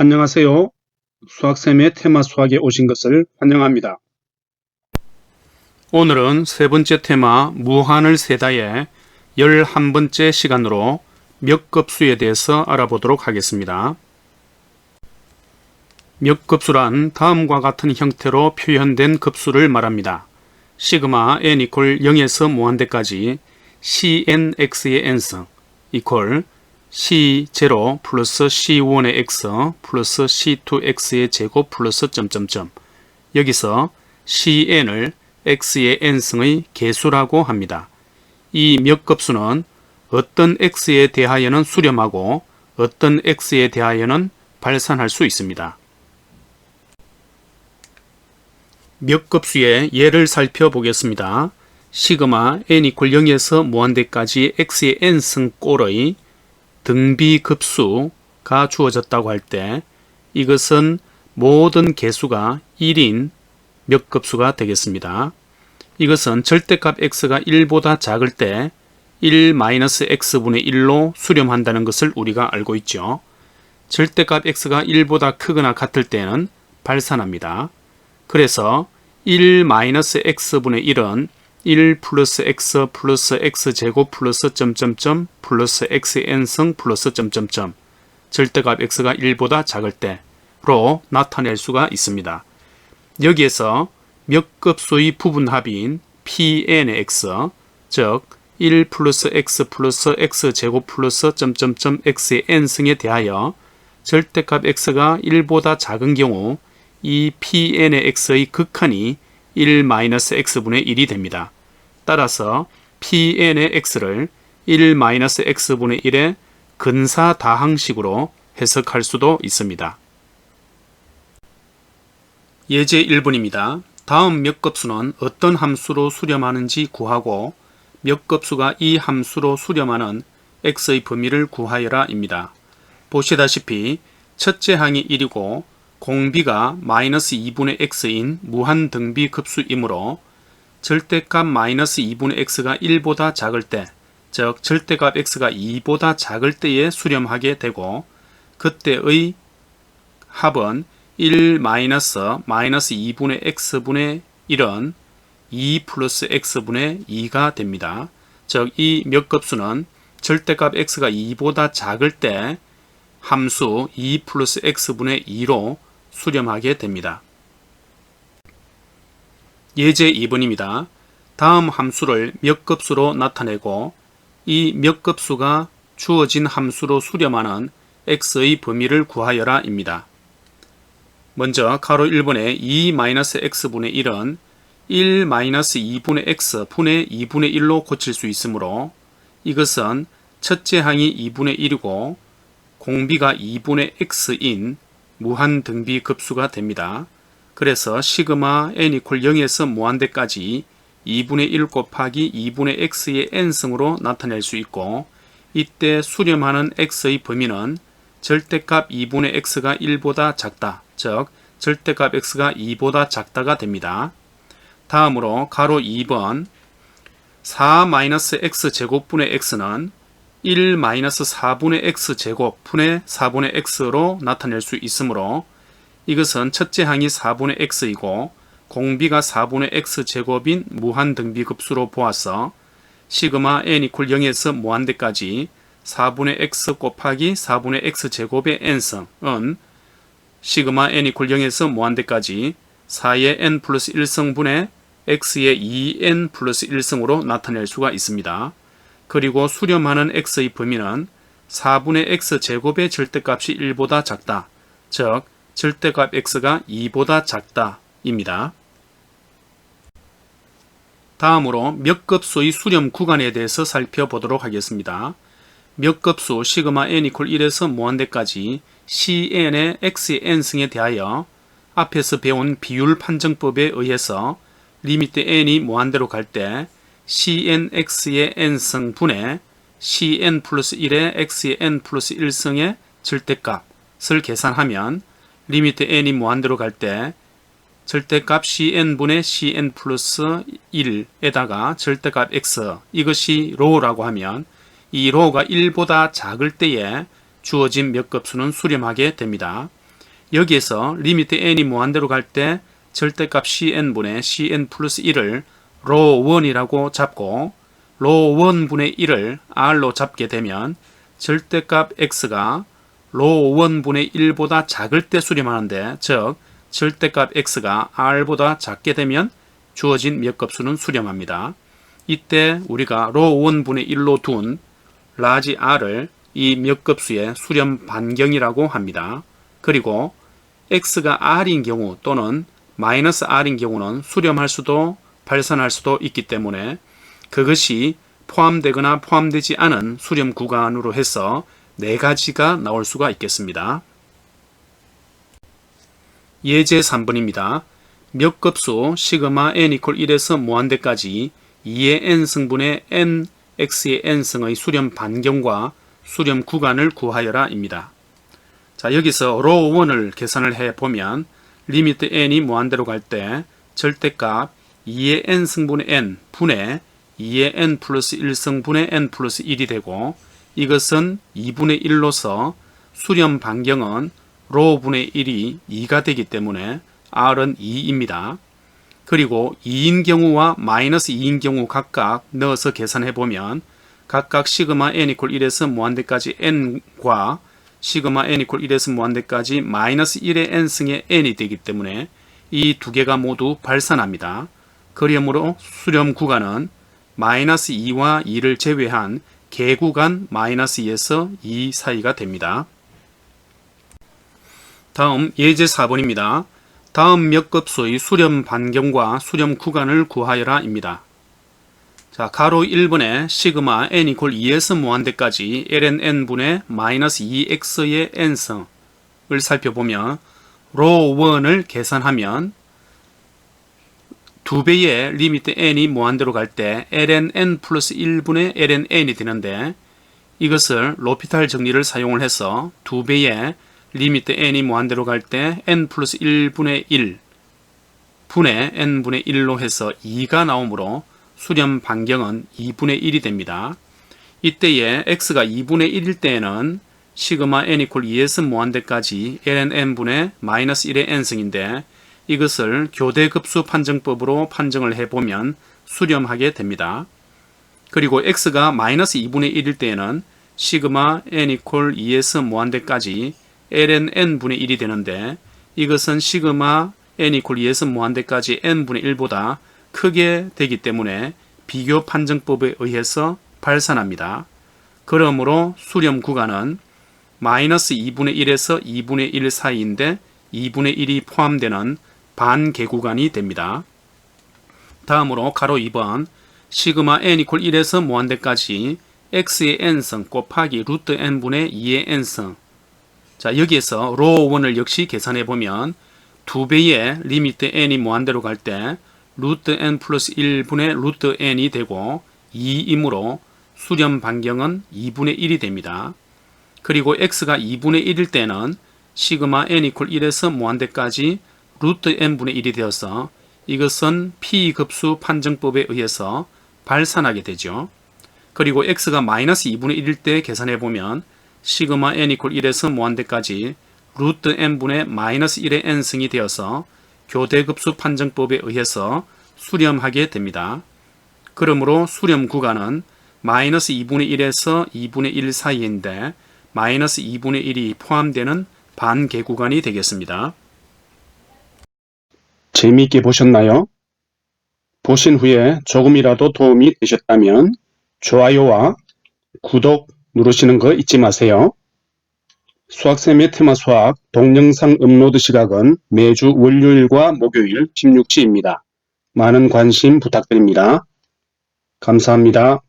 안녕하세요. 수학쌤의 테마 수학에 오신 것을 환영합니다. 오늘은 세 번째 테마 무한을 세다의 11번째 시간으로 몇 급수에 대해서 알아보도록 하겠습니다. 몇 급수란 다음과 같은 형태로 표현된 급수를 말합니다. 시그마 n 이퀄 0에서 무한대까지 cnx의 n승 이퀄 c0 플러스 c1의 x 플러스 c2x의 제곱 플러스 점점점 여기서 cn을 x의 n승의 개수라고 합니다. 이 몇 급수는 어떤 x에 대하여는 수렴하고 어떤 x에 대하여는 발산할 수 있습니다. 몇 급수의 예를 살펴보겠습니다. 시그마 n 이퀄 0에서 무한대까지 x의 n승 꼴의 등비급수가 주어졌다고 할 때 이것은 모든 개수가 1인 몇 급수가 되겠습니다. 이것은 절대값 x가 1보다 작을 때 1-x분의 1로 수렴한다는 것을 우리가 알고 있죠. 절대값 x가 1보다 크거나 같을 때는 발산합니다. 그래서 1-x분의 1은 1 플러스 x 플러스 x 제곱 플러스 점점점 플러스 xn승 플러스 점점점 절대값 x가 1보다 작을 때로 나타낼 수가 있습니다. 여기에서 몇 급수의 부분합인 pn의 x 즉 1 플러스 x 플러스 x 제곱 플러스 점점점 x의 n승에 대하여 절대값 x가 1보다 작은 경우 이 pn의 x의 극한이 1-x분의 1이 됩니다. 따라서 pn의 x를 1-x분의 1의 근사 다항식으로 해석할 수도 있습니다. 예제 1번입니다. 다음 몇 급수는 어떤 함수로 수렴하는지 구하고 몇 급수가 이 함수로 수렴하는 x의 범위를 구하여라 입니다. 보시다시피 첫째 항이 1이고 공비가 마이너스 2분의 x인 무한 등비 급수이므로 절대값 마이너스 2분의 x가 1보다 작을 때, 즉 절대값 x가 2보다 작을 때에 수렴하게 되고 그때의 합은 1 마이너스 마이너스 2분의 x분의 1은 2 플러스 x분의 2가 됩니다. 즉 이 몇 급수는 절대값 x가 2보다 작을 때 함수 2 플러스 x분의 2로 수렴하게 됩니다. 예제 2번입니다. 다음 함수를 몇 급수로 나타내고 이 몇 급수가 주어진 함수로 수렴하는 x의 범위를 구하여라 입니다. 먼저 가로 1번에 2-x분의 1은 1-2분의 x 분의 2분의 1로 고칠 수 있으므로 이것은 첫째 항이 2분의 1이고 공비가 2분의 x인 무한 등비 급수가 됩니다. 그래서 시그마 n 이퀄 0에서 무한대까지 2분의 1 곱하기 2분의 x의 n승으로 나타낼 수 있고 이때 수렴하는 x의 범위는 절대값 2분의 x가 1보다 작다. 즉 절대값 x가 2보다 작다가 됩니다. 다음으로 가로 2번 4-x 제곱분의 x는 1-4분의 x 제곱 분의 4분의 x로 나타낼 수 있으므로 이것은 첫째 항이 4분의 x이고 공비가 4분의 x 제곱인 무한 등비급수로 보아서 시그마 n 이퀄 0에서 무한대까지 4분의 x 곱하기 4분의 x 제곱의 n승은 시그마 n 이퀄 0에서 무한대까지 4의 n 플러스 1승분의 x의 2n 플러스 1승으로 나타낼 수가 있습니다. 그리고 수렴하는 x의 범위는 4분의 x 제곱의 절대값이 1보다 작다. 즉 절대값 x가 2보다 작다 입니다. 다음으로 몇 급수의 수렴 구간에 대해서 살펴보도록 하겠습니다. 몇 급수 시그마 n 이퀄 1에서 무한대까지 cn의 x의 n승에 대하여 앞에서 배운 비율 판정법에 의해서 리미트 n이 무한대로 갈 때 cnx의 n승 분의 cn 플러스 1의 x의 n 플러스 1승의 절대값을 계산하면 리미트 n이 무한대로 갈 때 절대값 cn분의 cn 플러스 1에다가 절대값 x 이것이 로우라고 하면 이 로우가 1보다 작을 때에 주어진 몇 급수는 수렴하게 됩니다. 여기에서 리미트 n이 무한대로 갈 때 절대값 cn분의 cn 플러스 1을 로 1이라고 잡고 로 1분의 1을 r로 잡게 되면 절대값 x가 로 1분의 1보다 작을 때 수렴하는데 즉 절대값 x가 r보다 작게 되면 주어진 몇 값수는 수렴합니다. 이때 우리가 로 1분의 1로 둔 라지 r을 이 몇 값수의 수렴 반경이라고 합니다. 그리고 x가 r인 경우 또는 마이너스 r인 경우는 수렴할 수도 발산할 수도 있기 때문에 그것이 포함되거나 포함되지 않은 수렴 구간으로 해서 네 가지가 나올 수가 있겠습니다. 예제 3번입니다. 몇 급수 시그마 n 이퀄 1에서 무한대까지 2의 n 승분의 n x의 n승의 수렴 반경과 수렴 구간을 구하여라 입니다. 자 여기서 로 1을 계산을 해 보면 리미트 n이 무한대로 갈 때 절대값 2의 n 승분의 n 분의 2의 n 플러스 1승분의 n 플러스 1이 되고 이것은 2분의 1로서 수렴 반경은 로분의 1이 2가 되기 때문에 r은 2입니다. 그리고 2인 경우와 마이너스 2인 경우 각각 넣어서 계산해 보면 각각 시그마 n 이퀄 1에서 무한대까지 n과 시그마 n 이퀄 1에서 무한대까지 마이너스 1의 n승의 n이 되기 때문에 이 두 개가 모두 발산합니다. 그러므로 수렴 구간은 마이너스 2와 2를 제외한 개구간 마이너스 2에서 2 사이가 됩니다. 다음 예제 4번입니다. 다음 몇 급수의 수렴 반경과 수렴 구간을 구하여라 입니다. 자, 가로 1번에 시그마 n 이퀄 2에서 무한대까지 ln n분의 마이너스 2x의 n승을 살펴보면 로 1을 계산하면 두 배의 리미트 n이 무한대로 갈 때 ln n 플러스 1분의 ln n이 되는데 이것을 로피탈 정리를 사용을 해서 두 배의 리미트 n이 무한대로 갈 때 n 플러스 1분의 1 분의 n분의 1로 해서 2가 나오므로 수렴 반경은 2분의 1이 됩니다. 이때에 x가 2분의 1일 때에는 시그마 n 이퀄 2에서 무한대까지 ln n분의 마이너스 1의 n승인데 이것을 교대급수 판정법으로 판정을 해보면 수렴하게 됩니다. 그리고 x가 마이너스 2분의 1일 때에는 시그마 n 이퀄 2에서 무한대까지 ln n분의 1이 되는데 이것은 시그마 n 이퀄 2에서 무한대까지 n분의 1보다 크게 되기 때문에 비교 판정법에 의해서 발산합니다. 그러므로 수렴 구간은 마이너스 2분의 1에서 2분의 1 사이인데 2분의 1이 포함되는 반개 구간이 됩니다. 다음으로 가로 2번 시그마 n 이퀄 1에서 무한대까지 x의 n승 곱하기 루트 n분의 2의 n승 자 여기에서 로 1을 역시 계산해 보면 두 배의 리미트 n이 무한대로 갈 때 루트 n 플러스 1분의 루트 n이 되고 2이므로 수렴 반경은 2분의 1이 됩니다. 그리고 x가 2분의 1일 때는 시그마 n 이퀄 1에서 무한대까지 루트 n분의 1이 되어서 이것은 p급수 판정법에 의해서 발산하게 되죠. 그리고 x가 마이너스 2분의 1일 때 계산해 보면 시그마 n 이퀄 1에서 무한대까지 루트 n분의 마이너스 1의 n승이 되어서 교대급수 판정법에 의해서 수렴하게 됩니다. 그러므로 수렴 구간은 마이너스 2분의 1에서 2분의 1 사이인데 마이너스 2분의 1이 포함되는 반개 구간이 되겠습니다. 재미있게 보셨나요? 보신 후에 조금이라도 도움이 되셨다면 좋아요와 구독 누르시는 거 잊지 마세요. 수학쌤의 테마 수학 동영상 업로드 시각은 매주 월요일과 목요일 16시입니다. 많은 관심 부탁드립니다. 감사합니다.